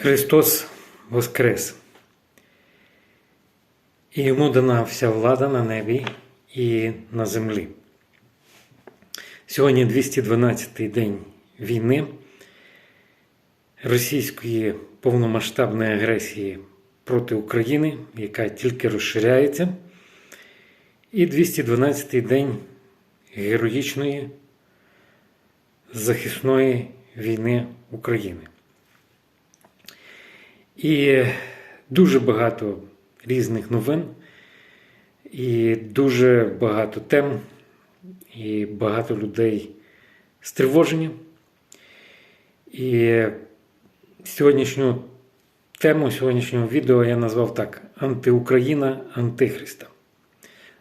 Христос Воскрес. І йому дана вся влада на небі і на землі. Сьогодні 212-й день війни, російської повномасштабної агресії проти України, яка тільки розширяється, і 212-й день героїчної захисної війни України. І дуже багато різних новин, і дуже багато тем, і багато людей стривожені. І сьогоднішню тему сьогоднішнього відео я назвав так: Антиукраїна Антихриста.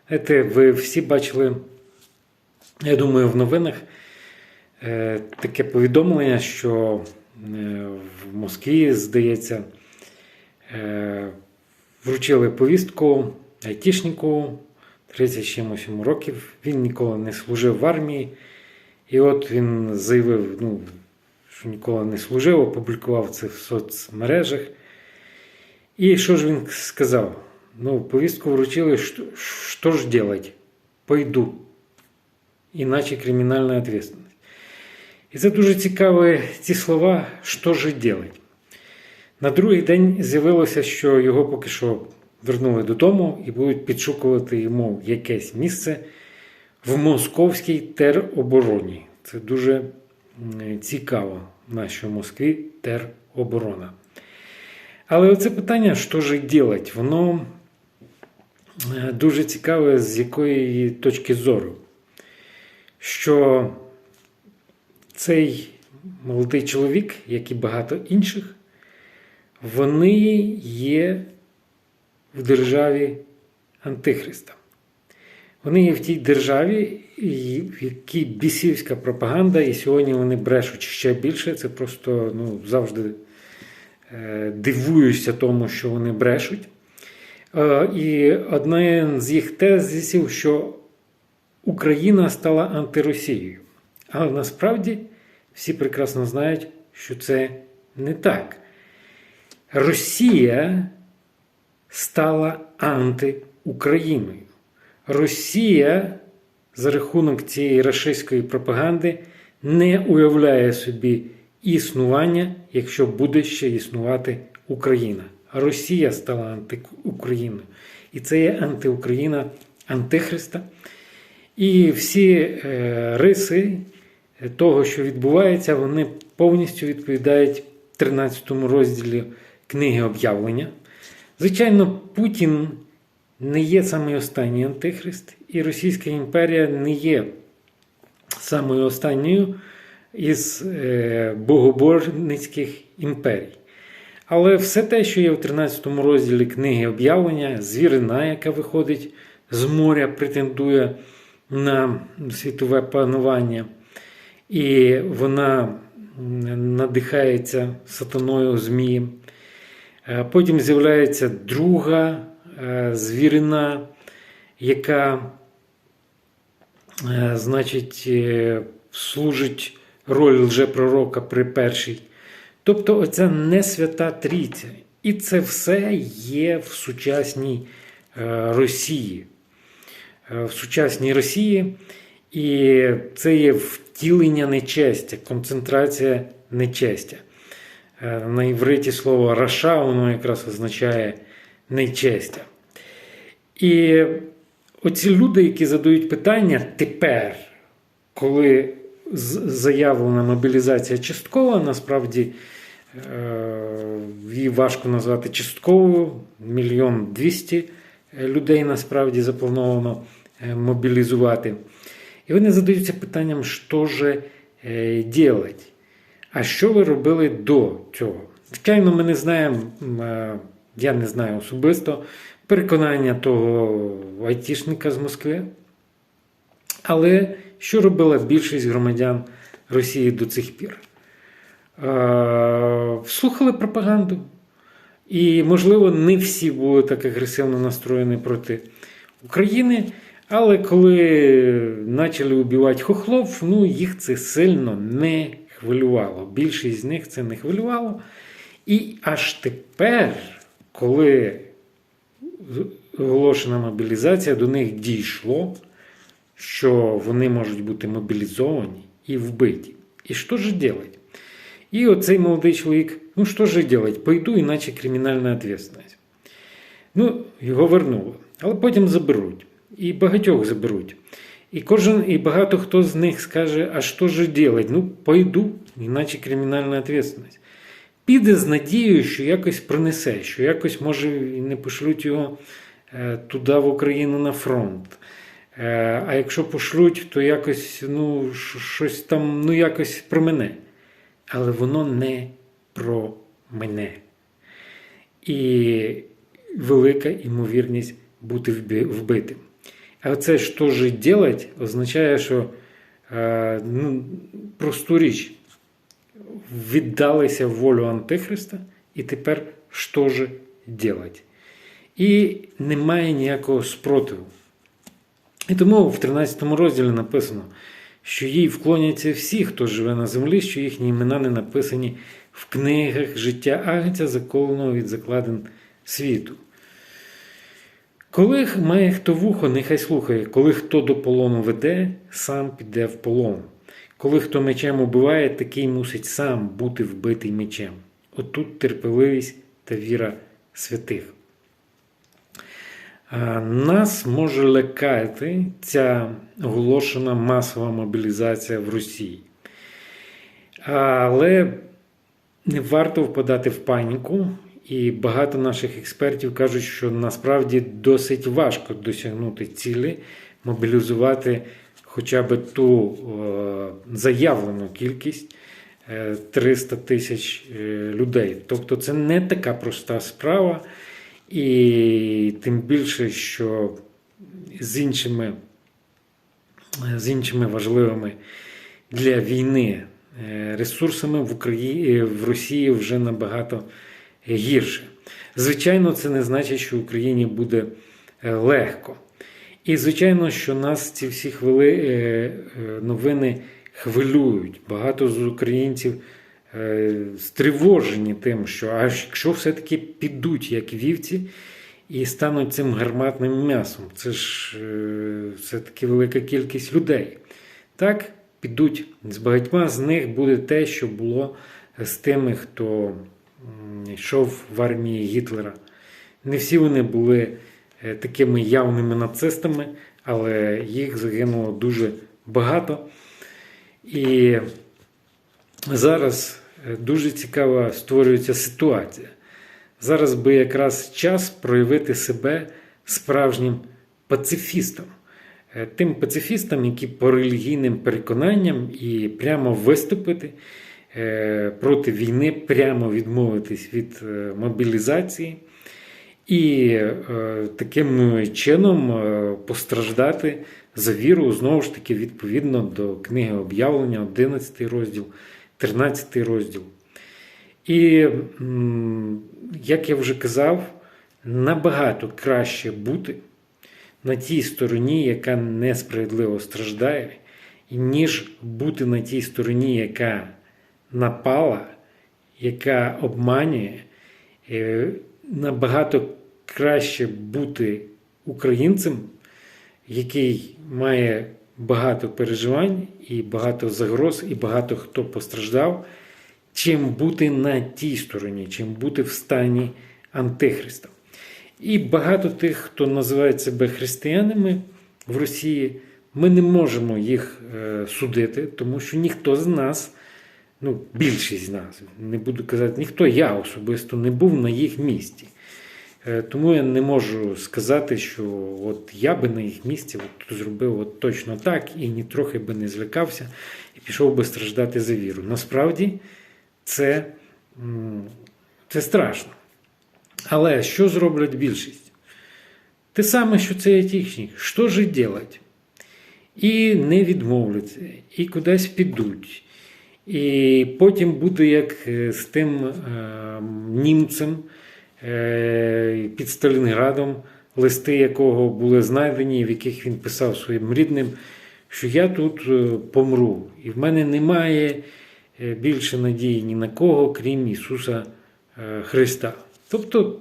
Знаєте, ви всі бачили, я думаю, в новинах е, таке повідомлення, що е, в Москві, здається, вручили повістку айтішнику 30 чимось йому років. Він ніколи не служив в армії. І от він заявив, ну, що ніколи не служив, опублікував це в соцмережах. І що ж він сказав? Ну, повістку вручили, що, що ж делать? Пойду. Іначе кримінальна відповідальність. І це дуже цікаві ці слова, що ж делать. На другий день з'явилося, що його поки що вернули додому і будуть підшукувати йому якесь місце в московській теробороні. Це дуже цікаво, нащо в Москві тероборона. Але оце питання, що ж делать, воно дуже цікаве, з якої точки зору. Що цей молодий чоловік, як і багато інших, вони є в державі Антихриста. Вони є в тій державі, в якій бісівська пропаганда, і сьогодні вони брешуть ще більше. Це просто ну, завжди е, дивуюся тому, що вони брешуть. Е, і одна з їх тезисів, що Україна стала антиросією. Але насправді всі прекрасно знають, що це не так. Росія стала антиукраїною. Росія за рахунок цієї рашистської пропаганди не уявляє собі існування, якщо буде ще існувати Україна. Росія стала антиукраїною. І це є антиукраїна Антихриста. І всі е, риси того, що відбувається, вони повністю відповідають 13 розділі книги об'явлення. Звичайно, Путін не є самий останній антихрист, і Російська імперія не є самою останньою із е, богоборницьких імперій. Але все те, що є в 13 розділі книги об'явлення, звірина, яка виходить з моря, претендує на світове панування, і вона надихається сатаною Змієм. Е, Потім з'являється друга е, звірина, яка, е, значить, служить роль лжепророка при першій. Тобто, оця не свята трійця. І це все є в сучасній Росії. В сучасній Росії. І це є втілення нечестя, концентрація нечестя. Е, На івриті слово раша, воно якраз означає нечестя. І оці люди, які задають питання тепер, коли заявлена мобілізація часткова, насправді е, її важко назвати частковою. Мільйон двісті людей насправді заплановано е, мобілізувати. І вони задаються питанням, що же делать? А що ви робили до цього? Звичайно, ми не знаємо, е, я не знаю особисто переконання того айтішника з Москви. Але що робила більшість громадян Росії до цих пір? Е, Слухали пропаганду. І, можливо, не всі були так агресивно настроєні проти України. Але коли почали убивати хохлов, ну їх це сильно не хвилювало. Більшість з них це не хвилювало. І аж тепер, коли оголошена мобілізація, до них дійшло, що вони можуть бути мобілізовані і вбиті. І що ж делать? І оцей молодий чоловік, ну що ж делать? Пойду, іначе кримінальна відповідальність. Ну, його вернули, але потім заберуть. І багатьох заберуть. І кожен, і багато хто з них скаже, а що ж делать? Ну, пойду, іначе кримінальна відповідальність. Піде з надією, що якось пронесе, що якось, може, не пошлють його е, туди, в Україну на фронт. Е, а якщо пошлють, то якось, ну, щось там, ну, якось про мене. Але воно не про мене. І велика ймовірність бути вбитим. А це що ж делать означає, що е, ну, просту річ віддалися в волю Антихриста, і тепер що ж делать? І немає ніякого спротиву. І тому в 13 розділі написано, що їй вклоняться всі, хто живе на землі, що їхні імена не написані в книгах життя Агнця, заколеного від закладин світу. Коли має хто вухо, нехай слухає, коли хто до полону веде, сам піде в полон. Коли хто мечем убиває, такий мусить сам бути вбитий мечем. Отут терпеливість та віра святих. Нас може лякати ця оголошена масова мобілізація в Росії. Але не варто впадати в паніку, і багато наших експертів кажуть, що насправді досить важко досягнути цілі, мобілізувати хоча б ту е, заявлену кількість е, 300 тисяч е, людей. Тобто це не така проста справа, і тим більше, що з іншими, з іншими важливими для війни е, ресурсами в Україні в Росії вже набагато гірше. Звичайно, це не значить, що Україні буде е, легко. І звичайно, що нас ці всі хвили, е, е, новини хвилюють. Багато з українців стривожені тим, що а якщо все-таки підуть як вівці і стануть цим гарматним м'ясом, це ж все-таки велика кількість людей. Так, підуть з багатьма з них буде те, що було з тими, хто йшов в армії Гітлера. Не всі вони були е, такими явними нацистами, але їх загинуло дуже багато. І зараз е, дуже цікава створюється ситуація. Зараз би якраз час проявити себе справжнім пацифістом. Е, Тим пацифістам, які по релігійним переконанням і прямо виступити проти війни, прямо відмовитись від е, мобілізації і е, таким чином е, постраждати за віру, знову ж таки, відповідно до книги об'явлення, 11 розділ, 13 розділ. І, як я вже казав, набагато краще бути на тій стороні, яка несправедливо страждає, ніж бути на тій стороні, яка напала, яка обманює. Е, Набагато краще бути українцем, який має багато переживань і багато загроз, і багато хто постраждав, чим бути на тій стороні, чим бути в стані Антихриста. І багато тих, хто називає себе християнами в Росії, ми не можемо їх е, судити, тому що ніхто з нас, ну, більшість з нас, не буду казати, ніхто я особисто не був на їх місці. Е, Тому я не можу сказати, що от я би на їх місці от зробив от точно так і ні трохи би не злякався і пішов би страждати за віру. Насправді це, це страшно. Але що зроблять більшість? Те саме, що це айтішник. Що ж делать? І не відмовляться, і кудись підуть. І потім буде як е, з тим е, німцем е, під Сталінградом, листи якого були знайдені, в яких він писав своїм рідним, що я тут помру, і в мене немає більше надії ні на кого, крім Ісуса Христа. Тобто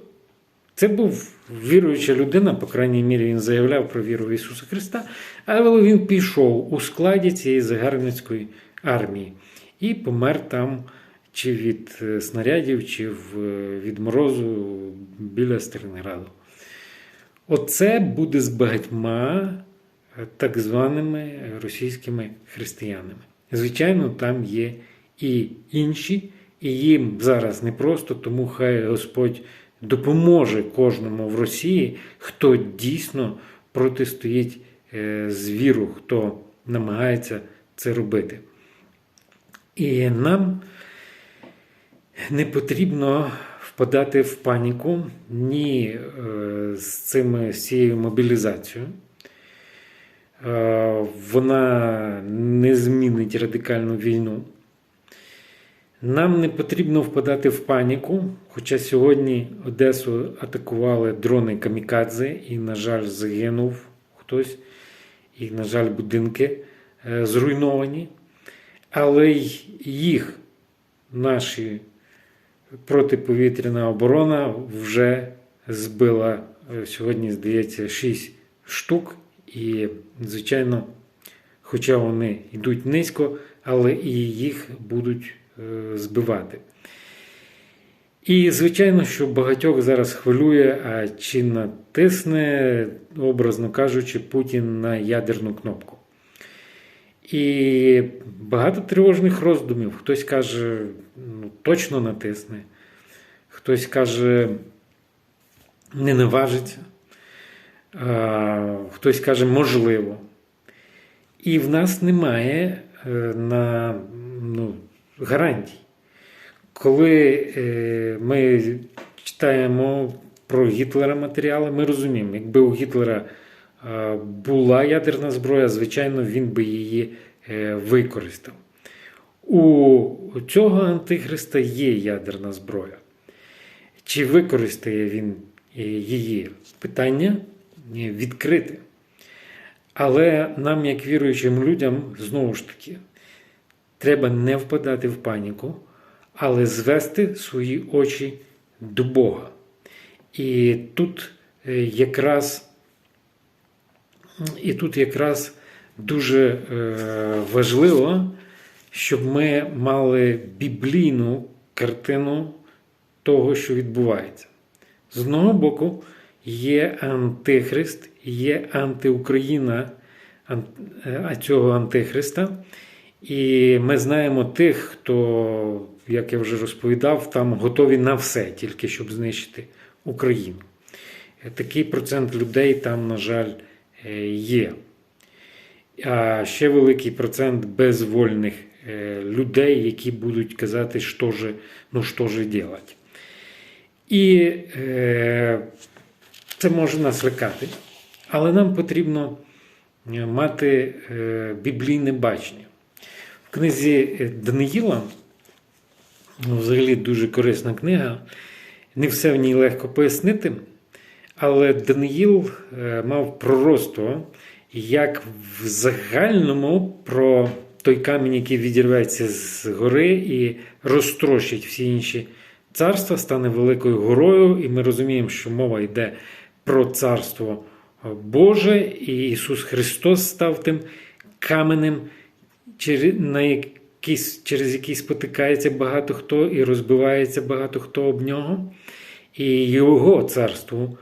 це був віруюча людина, по крайній мірі, він заявляв про віру в Ісуса Христа, але він пішов у складі цієї загарбницької армії і помер там чи від е, снарядів, чи е, від морозу біля Сталінграду. Оце буде з багатьма е, так званими російськими християнами. Звичайно, там є і інші, і їм зараз непросто, тому хай Господь допоможе кожному в Росії, хто дійсно протистоїть звіру, хто намагається це робити. І нам не потрібно впадати в паніку ні е, з цими з цією мобілізацією. Е, Вона не змінить радикальну війну. Нам не потрібно впадати в паніку, хоча сьогодні Одесу атакували дрони Камікадзе, і, на жаль, загинув хтось, і, на жаль, будинки е, зруйновані. Але й їх наші протиповітряна оборона вже збила сьогодні, здається, 6 штук. І, звичайно, хоча вони йдуть низько, але і їх будуть е, збивати. І, звичайно, що багатьох зараз хвилює, а чи натисне, образно кажучи, Путін на ядерну кнопку. І багато тривожних роздумів. Хтось каже, ну, точно натисне, хтось каже, не наважиться, а, хтось каже, можливо. І в нас немає е, на ну, гарантій. Коли е, ми читаємо про Гітлера матеріали, ми розуміємо, якби у Гітлера була ядерна зброя, звичайно, він би її е, використав. У цього антихриста є ядерна зброя. Чи використає він е, її? Питання е, відкрите. Але нам, як віруючим людям, знову ж таки, треба не впадати в паніку, але звести свої очі до Бога. І тут е, якраз, і тут якраз дуже е, важливо, щоб ми мали біблійну картину того, що відбувається. З одного боку, є антихрист, є антиукраїна е, цього антихриста. І ми знаємо тих, хто, як я вже розповідав, там готові на все, тільки щоб знищити Україну. Такий процент людей там, на жаль, є. А ще великий процент безвольних е, людей, які будуть казати, що же, ну, що же делать. І е, це може нас лякати, але нам потрібно е, мати е, біблійне бачення. В книзі е, Даниїла, ну, взагалі дуже корисна книга, не все в ній легко пояснити, але Даниїл е, мав пророцтво, як в загальному про той камінь, який відірветься з гори і розтрощить всі інші царства, стане великою горою, і ми розуміємо, що мова йде про царство Боже, і Ісус Христос став тим каменем, на якийсь, через який спотикається багато хто і розбивається багато хто об нього. І Його царству,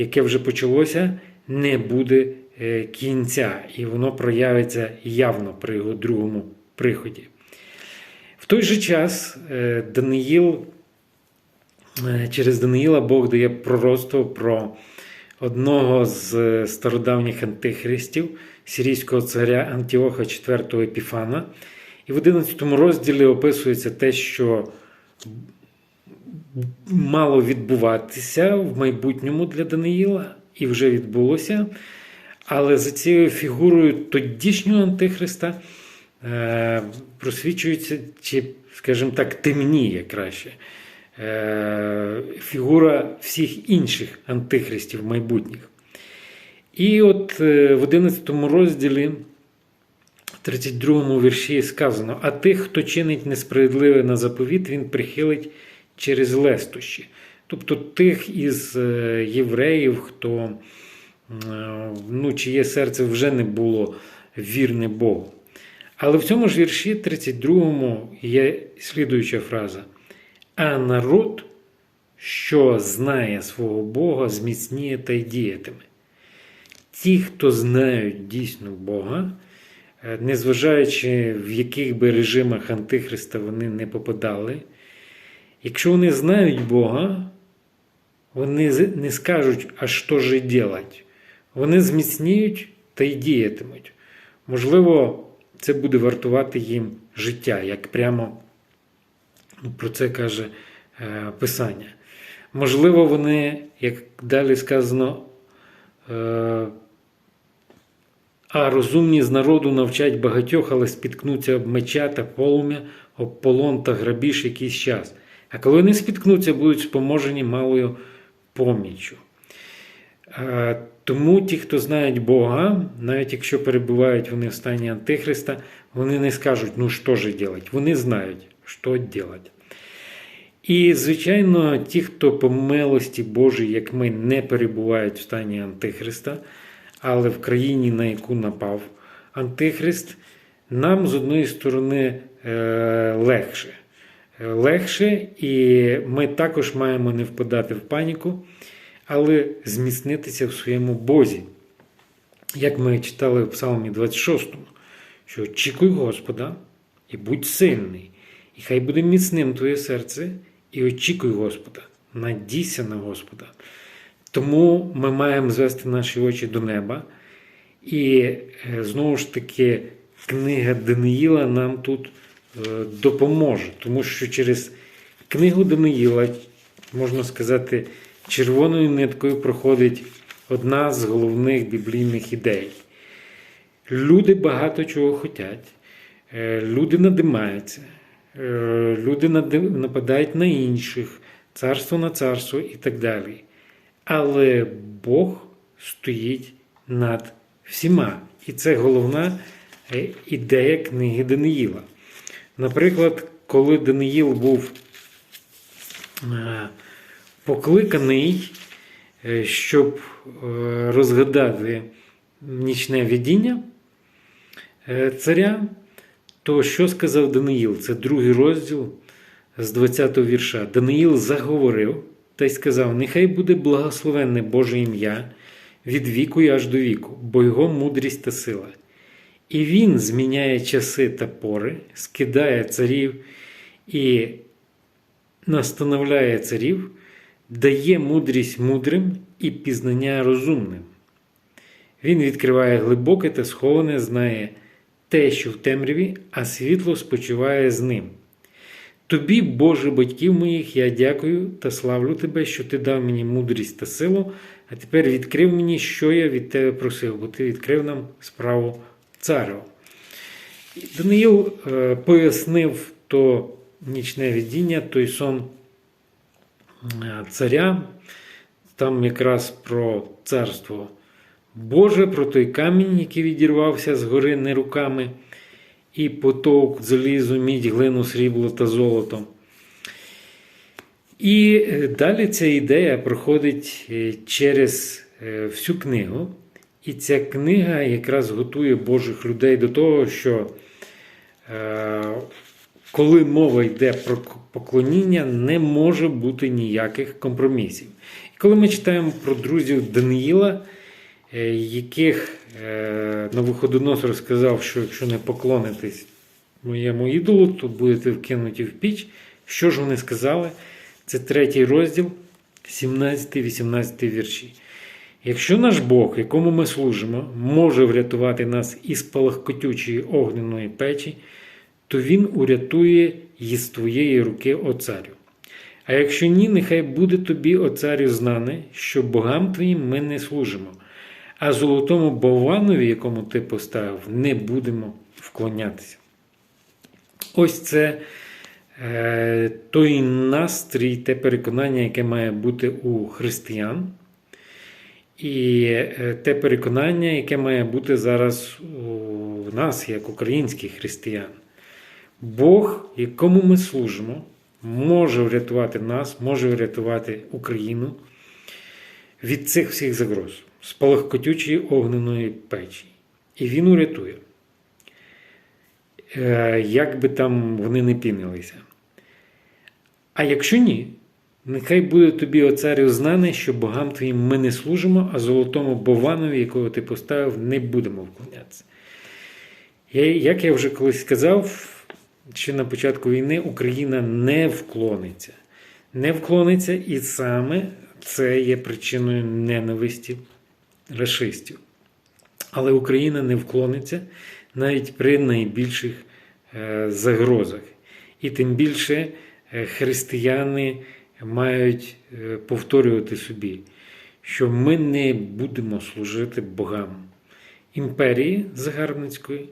яке вже почалося, не буде е, кінця, і воно проявиться явно при його другому приході. В той же час е, Даниїл, е, через Даниїла Бог дає пророцтво про одного з стародавніх антихристів, сирійського царя Антіоха IV Епіфана. І в 11 розділі описується те, що мало відбуватися в майбутньому для Даниїла, і вже відбулося. Але за цією фігурою тодішнього Антихриста е, просвічується, чи, скажімо так, темніє краще. Е, фігура всіх інших антихристів майбутніх. І от е, в 11 розділі, 32 вірші сказано: А тих, хто чинить несправедливе на заповіт, він прихилить через лестощі. Тобто тих із е, євреїв, хто е, ну, чиє серце вже не було вірне Богу. Але в цьому ж вірші 32 є слідуюча фраза. А народ, що знає свого Бога, зміцніє та й діятиме. Ті, хто знають дійсно Бога, е, незважаючи в яких би режимах Антихриста вони не попадали, якщо вони знають Бога, вони не скажуть, а що ж делать. Вони зміцніють та й діятимуть. Можливо, це буде вартувати їм життя, як прямо ну, про це каже е, Писання. Можливо, вони, як далі сказано, е, а розумні з народу навчать багатьох, але спіткнуться об меча та полум'я, об полон та грабіж якийсь час. А коли вони спіткнуться, будуть споможені малою поміччю. Тому ті, хто знають Бога, навіть якщо перебувають вони в стані Антихриста, вони не скажуть, ну що ж делать. Вони знають, що делать. І, звичайно, ті, хто по милості Божій, як ми, не перебувають в стані Антихриста, але в країні, на яку напав Антихрист, нам з одної сторони е, легше. Е, Легше, і ми також маємо не впадати в паніку, але зміцнитися в своєму Бозі. Як ми читали в Псалмі 26, що очікуй Господа і будь сильний, і хай буде міцним твоє серце, і очікуй Господа, надійся на Господа. Тому ми маємо звести наші очі до неба. І е, знову ж таки, книга Даниїла нам тут допоможе, тому що через книгу Даниїла, можна сказати, червоною ниткою проходить одна з головних біблійних ідей. Люди багато чого хочуть, е, люди надимаються, е, люди нападають на інших, царство на царство і так далі. Але Бог стоїть над всіма. І це головна е, ідея книги Даниїла. Наприклад, коли Даниїл був е, покликаний, е, щоб е, розгадати нічне видіння царя, то що сказав Даниїл? Це другий розділ з 20 вірша. Даниїл заговорив та й сказав: Нехай буде благословенне Боже ім'я від віку і аж до віку, бо його мудрість та сила. І він зміняє часи та пори, скидає царів і настановляє царів, дає мудрість мудрим і пізнання розумним. Він відкриває глибоке та сховане, знає те, що в темряві, а світло спочиває з ним. Тобі, Боже батьків моїх, я дякую та славлю Тебе, що Ти дав мені мудрість та силу, а тепер відкрив мені, що я від Тебе просив, бо Ти відкрив нам справу царю. Даниїл е, пояснив то нічне видіння, той сон е, царя, там якраз про царство Боже, про той камінь, який відірвався з гори не руками, і потовк залізу, мідь, глину, срібло та золото. І е, далі ця ідея проходить через всю книгу. І ця книга якраз готує Божих людей до того, що е, коли мова йде про поклоніння, не може бути ніяких компромісів. І коли ми читаємо про друзів Даниїла, е, яких е, Навуходоносор сказав, що якщо не поклонитесь моєму ідолу, то будете вкинуті в піч. Що ж вони сказали? Це третій розділ, 17-18 вірші. Якщо наш Бог, якому ми служимо, може врятувати нас із палахкотючої огняної печі, то Він урятує її з твоєї руки, о царю. А якщо ні, нехай буде тобі, о царю, знане, що богам твоїм ми не служимо, а золотому болванові, якому ти поставив, не будемо вклонятися. Ось це е, той настрій, те переконання, яке має бути у християн. І е, те переконання, яке має бути зараз у нас, як українських християн. Бог, якому ми служимо, може врятувати нас, може врятувати Україну від цих всіх загроз, спалахкотючої огненої печі. І він урятує. Е, Як би там вони не пінилися. А якщо ні, нехай буде тобі, царю, знане, що богам твоїм ми не служимо, а золотому Бованові, якого ти поставив, не будемо вклонятися. Я, як я вже колись сказав, ще на початку війни Україна не вклониться. Не вклониться, і саме це є причиною ненависті расистів. Але Україна не вклониться навіть при найбільших е, загрозах. І тим більше е, християни мають е, повторювати собі, що ми не будемо служити богам імперії загарбницької,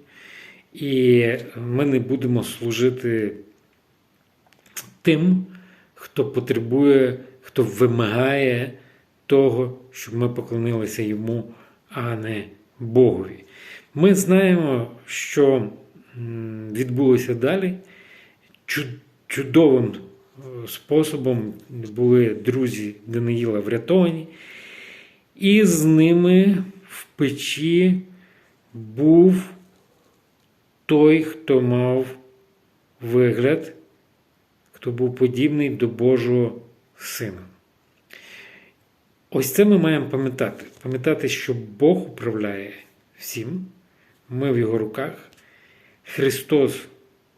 і ми не будемо служити тим, хто потребує, хто вимагає того, щоб ми поклонилися йому, а не Богові. Ми знаємо, що відбулося далі. Чудовим способом були друзі Даниїла врятовані, і з ними в печі був той, хто мав вигляд, хто був подібний до Божого Сина. Ось це ми маємо пам'ятати. Пам'ятати, що Бог управляє всім, ми в його руках, Христос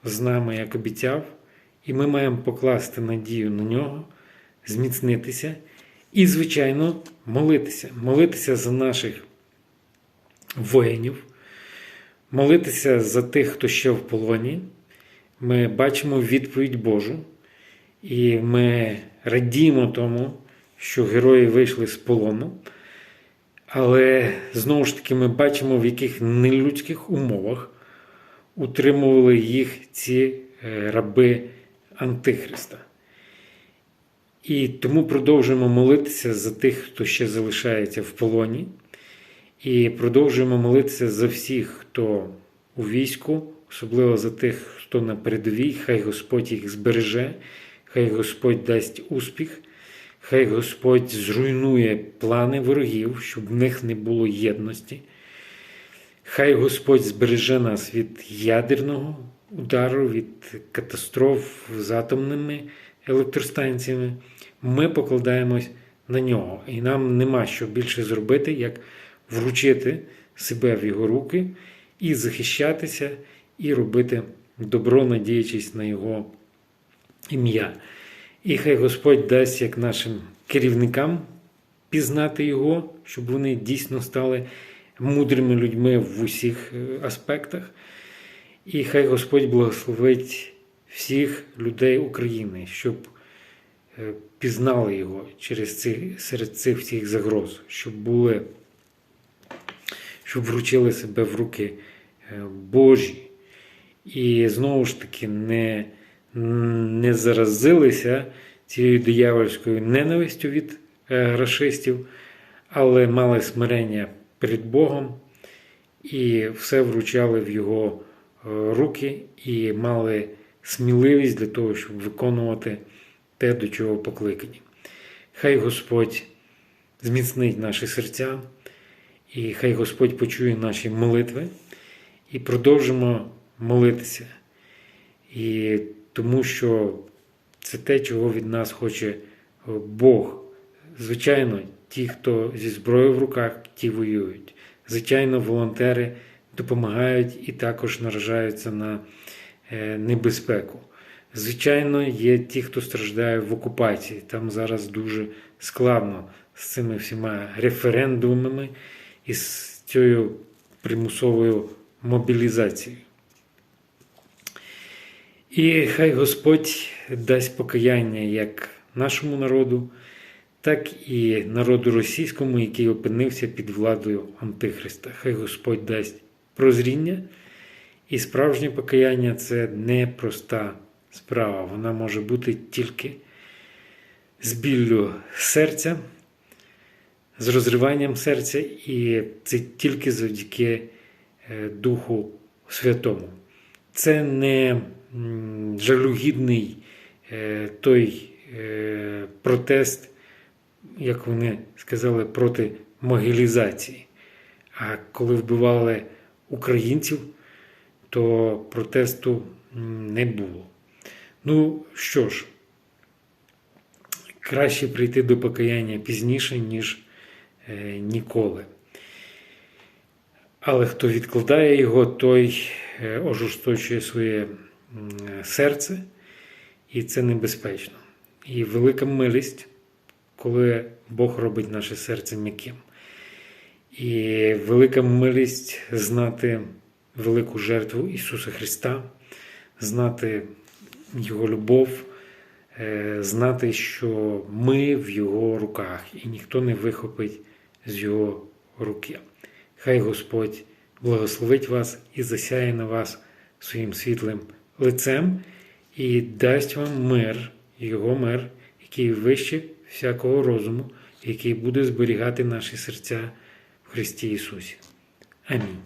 з нами, як обіцяв, і ми маємо покласти надію на нього, зміцнитися і, звичайно, молитися. Молитися за наших воїнів, молитися за тих, хто ще в полоні. Ми бачимо відповідь Божу, і ми радіємо тому, що герої вийшли з полону. Але знову ж таки ми бачимо, в яких нелюдських умовах утримували їх ці е, раби Антихриста. І тому продовжуємо молитися за тих, хто ще залишається в полоні. І продовжуємо молитися за всіх, хто у війську, особливо за тих, хто на передовій. Хай Господь їх збереже, хай Господь дасть успіх, хай Господь зруйнує плани ворогів, щоб в них не було єдності. Хай Господь збереже нас від ядерного удару, від катастроф з атомними електростанціями. Ми покладаємось на нього. І нам нема що більше зробити, як вручити себе в його руки і захищатися, і робити добро, надіючись на його ім'я. І хай Господь дасть як нашим керівникам пізнати його, щоб вони дійсно стали мудрими людьми в усіх е, аспектах. І хай Господь благословить всіх людей України, щоб е, пізнали його через ці, серед цих всіх загроз, щоб були, щоб вручили себе в руки е, Божі. І знову ж таки не, не заразилися цією диявольською ненавистю від е, расистів, але мали смирення перед Богом і все вручали в його е, руки і мали сміливість для того, щоб виконувати те, до чого покликані. Хай Господь зміцнить наші серця, і хай Господь почує наші молитви і продовжимо молитися. І тому що це те, чого від нас хоче е, Бог. Звичайно, ті, хто зі зброєю в руках, ті воюють. Звичайно, волонтери допомагають і також наражаються на е, небезпеку. Звичайно, є ті, хто страждає в окупації. Там зараз дуже складно з цими всіма референдумами і з цією примусовою мобілізацією. І хай Господь дасть покаяння як нашому народу, так і народу російському, який опинився під владою Антихриста. Хай Господь дасть прозріння. І справжнє покаяння це непроста справа. Вона може бути тільки з біллю серця, з розриванням серця, і це тільки завдяки е, Духу Святому. Це не жалюгідний е, той е, протест, як вони сказали, проти могилізації. А коли вбивали українців, то протесту не було. Ну що ж, краще прийти до покаяння пізніше, ніж е, ніколи. Але хто відкладає його, той е, ожорсточує своє серце, і це небезпечно. І велика милість, коли Бог робить наше серце м'яким. І велика милість знати велику жертву Ісуса Христа, знати Його любов, е, знати, що ми в Його руках, і ніхто не вихопить з Його руки. Хай Господь благословить вас і засяє на вас своїм світлим лицем і дасть вам мир, Його мир, який вище всякого розуму, який буде зберігати наші серця Христі Ісусі. Амінь.